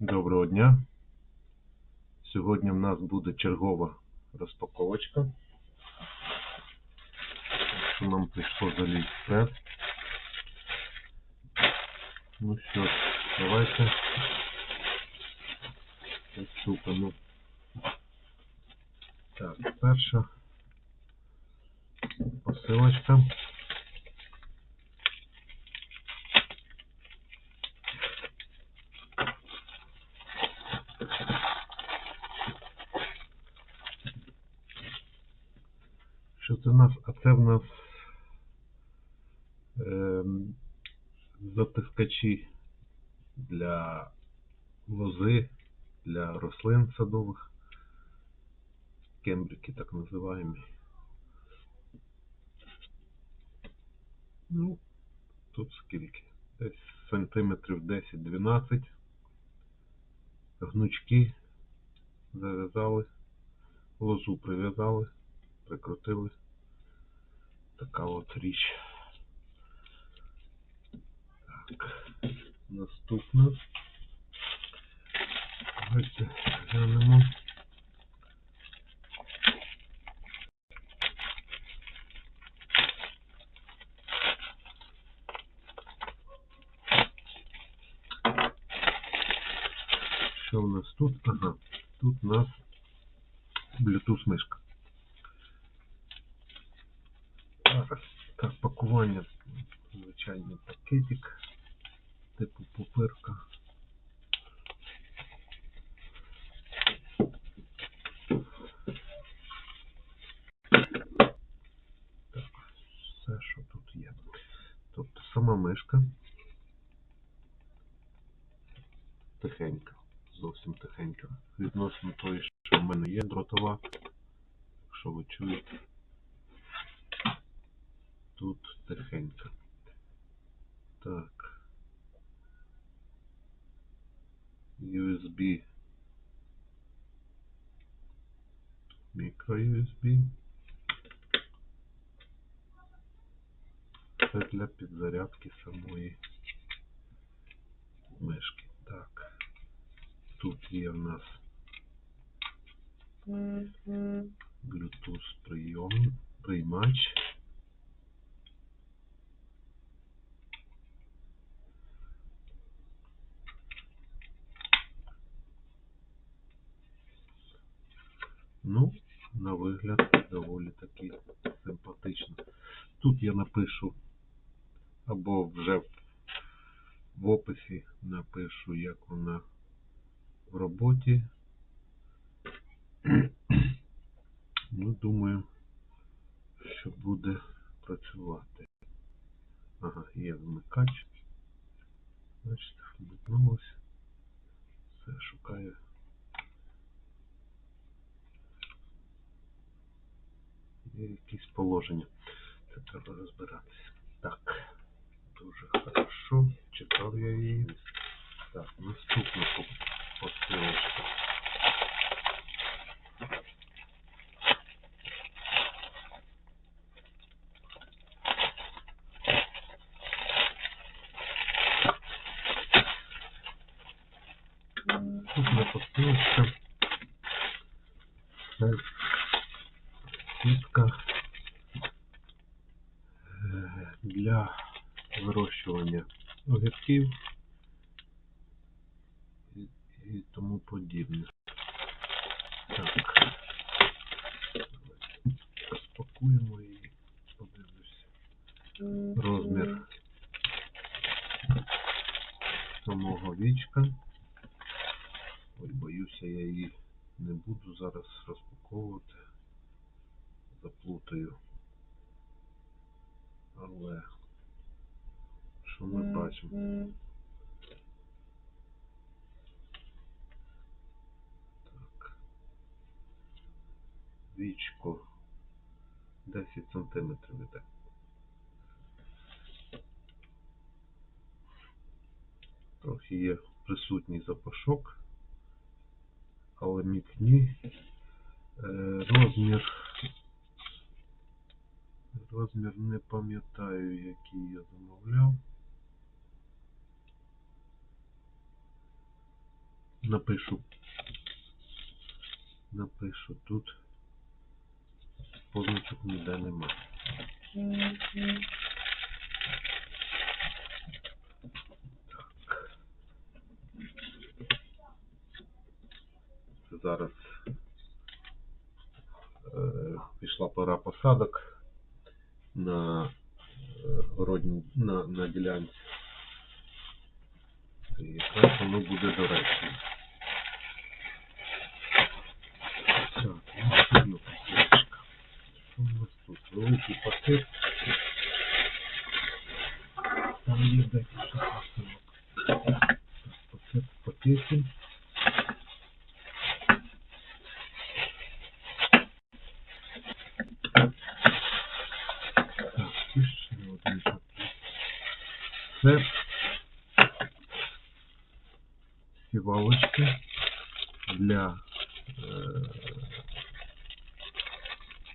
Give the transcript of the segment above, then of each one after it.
Доброго дня. Сьогодні в нас буде чергова розпаковочка. Що нам прийшло з Аліекспрес. Ну що ж, давайте приступимо. Так, перша посилочка. Що це в нас? А це в нас ем, затискачі для лози, для рослин садових. Кембрики так називаємо. Ну, тут скільки? Десь сантиметрів 10-12. Гнучки зав'язали, лозу прив'язали, прикрутили. Така от річ. Так, наступна. Давайте глянемо. Що у нас тут? Ага, тут у нас Bluetooth мишка. Так, пакування. Звичайний пакетик. Типу пупирка. Так, все, що тут є. Тобто сама мишка. Тихенька. Зовсім тихенька. Відносно тої, що в мене є дротова. Якщо ви чуєте. Тут тихенько. Так. USB. Micro USB. Це для підзарядки самої мишки. Так. Тут є в нас Bluetooth прийом, приймач. Ну, на вигляд доволі таки симпатично. Тут я напишу або вже в, описі напишу, як вона в роботі. Ну, думаю, що буде працювати. Ага, є вмикач. Бачите, вмикнулося. Все, шукаю. Якісь положення. Це треба розбиратися. Так. Дуже хорошо. Читав я її. Так, наступна по- посилочка. Наступна посилочка. Це сітка е, для вирощування і, і тому подібне. Так. Розпакуємо і подивлюся. Розмір самого вічка. Ой, боюся, я її не буду зараз розпаковувати. Заплутаю. Але що ми бачимо? Так. Вічко 10 сантиметрів іде. Трохи є присутній запашок, але міцні. Е, Розмір Розмір не пам'ятаю, який я замовляв. Напишу. Напишу тут. Позначок ніде нема. Так. Зараз е, пішла пора посадок на е, городні на, на ділянці. І якраз воно буде доречно. Так, наступна посилочка. Що у нас тут? Великий пакет. Там є декілька посилок. Пакет в пакеті. Так, і ще один пакет. Це сівалочки для е,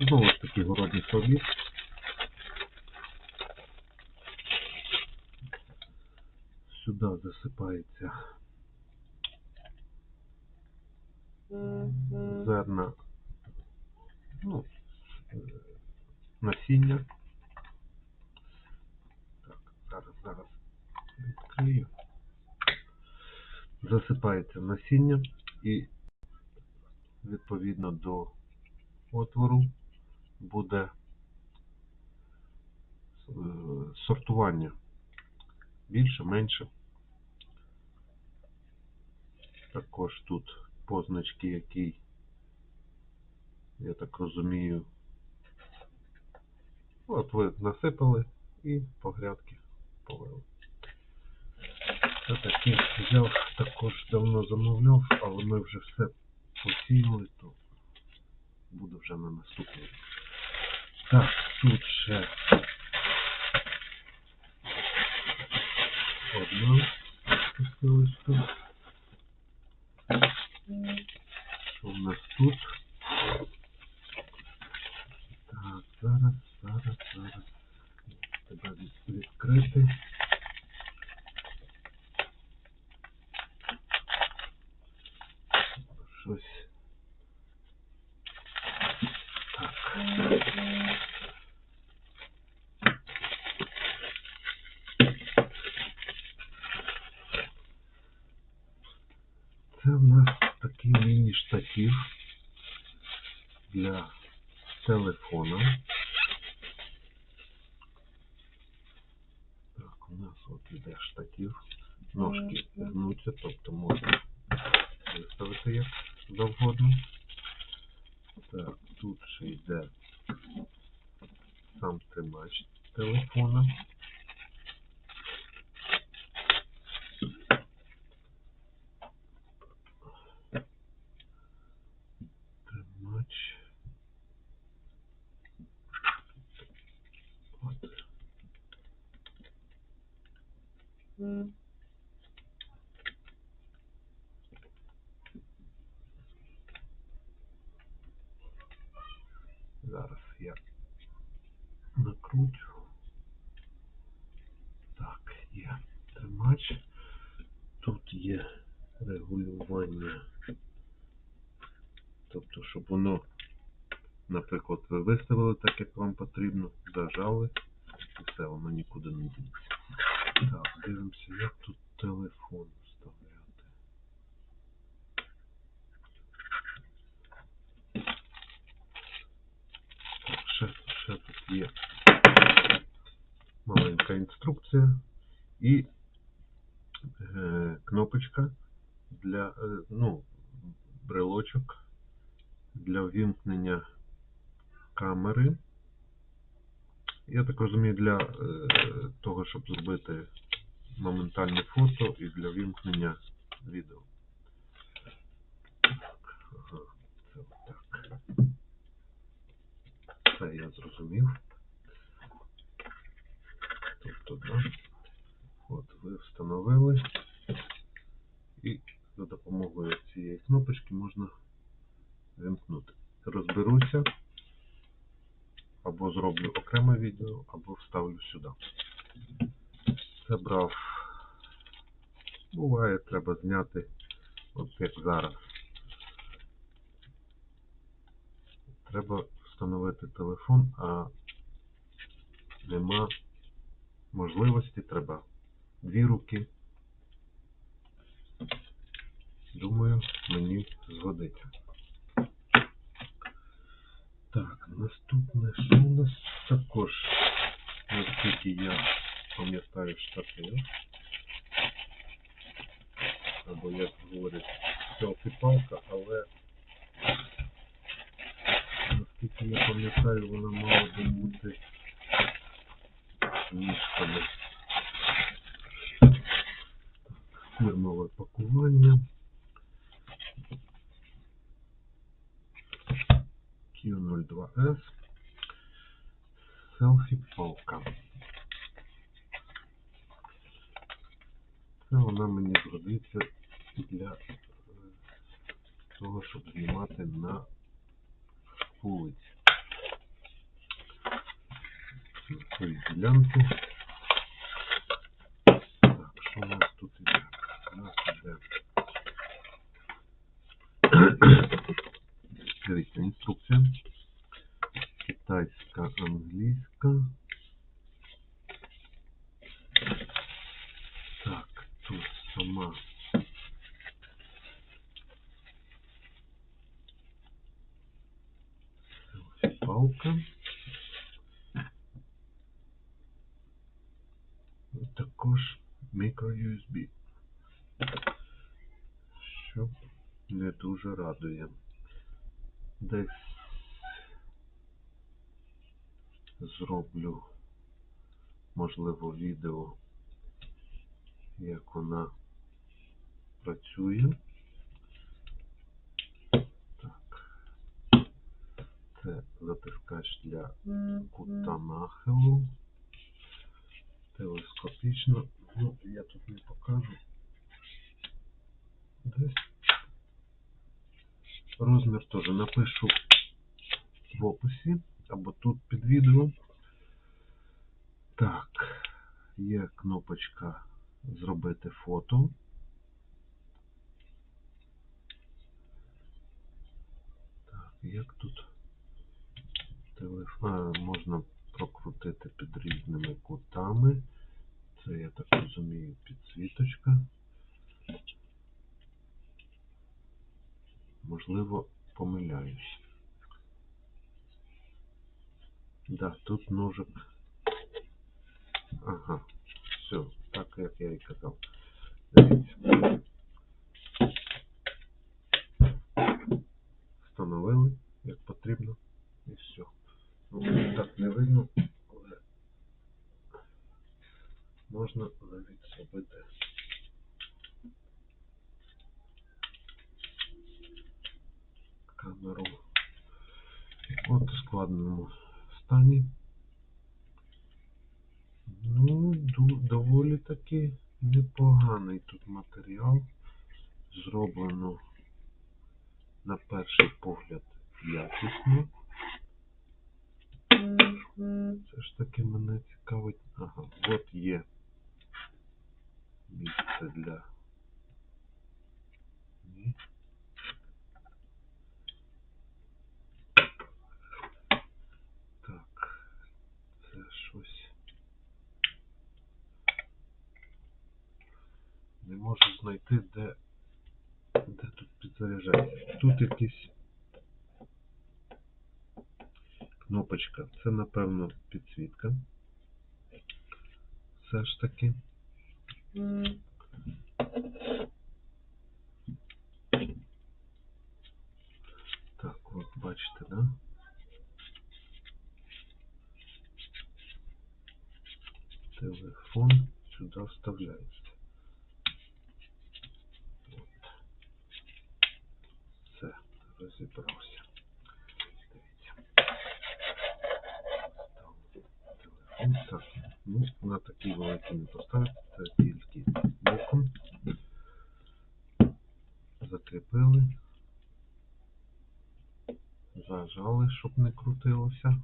знову ж таки. Сюди засипається зерна, ну, насіння. Так, зараз, зараз відкрию. Засипається насіння і відповідно до отвору буде сортування більше, менше. Також тут позначки, який, я так розумію, от ви насипали і по грядки полили. Це таки взяв також давно замовляв, але ми вже все посіяли, то буде вже на наступний. Так, тут ще одна посилочка. Що в нас тут? Так, зараз, зараз, зараз. Тебе від- відкрити. Щось. Так. Це в нас такий міні-штатив для телефона. Так, у іде штатив. Ножки гнуться, тобто можна виставити як завгодно. Так, тут ще йде сам тримач телефона. Тримач. От. Зараз я накручу. Так, є тримач. Тут є регулювання. Тобто, щоб воно, наприклад, ви виставили так, як вам потрібно, зажали, і все, воно нікуди не дінеться. Так, дивимося, як тут телефон вставляти. Так, ще, ще тут є маленька інструкція і е, кнопочка для, е, ну, брелочок для ввімкнення камери. Я так розумію, для е, того, щоб зробити моментальне фото і для вімкнення відео. Так, це отак. Це я зрозумів. Тобто, да. От ви встановили. І за допомогою цієї кнопочки можна вимкнути. Розберуся або зроблю окреме відео або вставлю сюди. Це брав. Буває, треба зняти, от як зараз. Треба встановити телефон, а нема можливості, треба дві руки. Думаю, мені згодиться. Так, наступне, що у нас також, наскільки я пам'ятаю штатив. Або як говорять, селфі-палка, але наскільки я пам'ятаю, вона мала вулиці. Ось ділянку. Так, що у нас тут іде? У нас іде Дивіться, інструкція. Китайська, англійська. Так, тут сама. Палка. Також micro-USB. Що не дуже радує. Десь зроблю, можливо, відео, як вона працює. Це затискач для кута нахилу. Телескопічно. Ну, я тут не покажу. Десь. Розмір теж напишу в описі або тут під відео. Так, є кнопочка зробити фото. Так, як тут телефон можна прокрутити під різними кутами. Це, я так розумію, підсвіточка. Можливо, помиляюсь. Да, тут ножик. Ага, все, так як я і казав. Встановили, як потрібно, і все. Так не видно, але можна навіть зробити. камеру от у складеному стані. Ну, доволі таки непоганий тут матеріал. Зроблено на перший погляд якісно. Все ж таки мене цікавить. Ага, от є місце для. Ні. Так, це щось. Не можу знайти, де, де тут підзаряджається. Тут якісь кнопочка. Це, напевно, підсвітка. Все ж таки. Так, от бачите, да? Телефон сюди вставляється. потрібно поставити тільки боком. Закріпили, зажали, щоб не крутилося.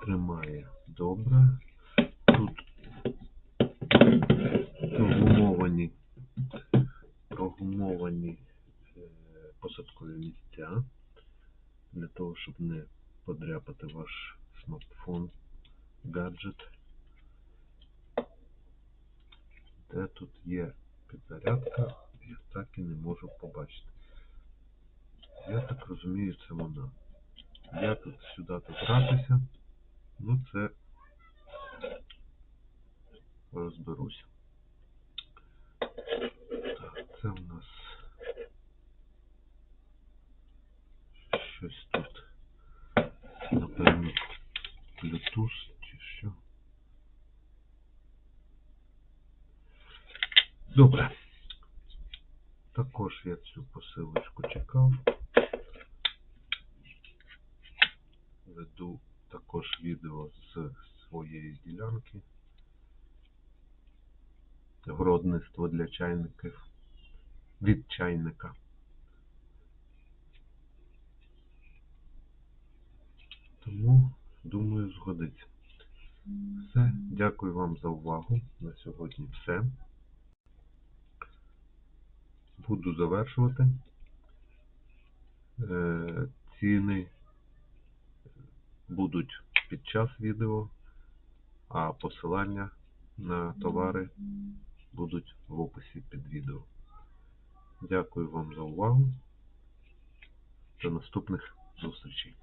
Тримає добре. Посадкові місця для того, щоб не подряпати ваш смартфон, гаджет. Де тут є підзарядка, я так і не можу побачити. Я так розумію, це вона. Як тут сюди добратися? Ну, це розберуся. Так, це в нас щось тут. Напевно, Bluetooth чи що. Добре. Також я цю посилочку чекав. Веду також відео з своєї ділянки. Городництво для чайників. Від чайника. Тому, думаю, згодиться. Все. Дякую вам за увагу. На сьогодні все. Буду завершувати. Е, Ціни будуть під час відео, а посилання на товари будуть в описі під відео. Дякую вам за увагу. До наступних зустрічей.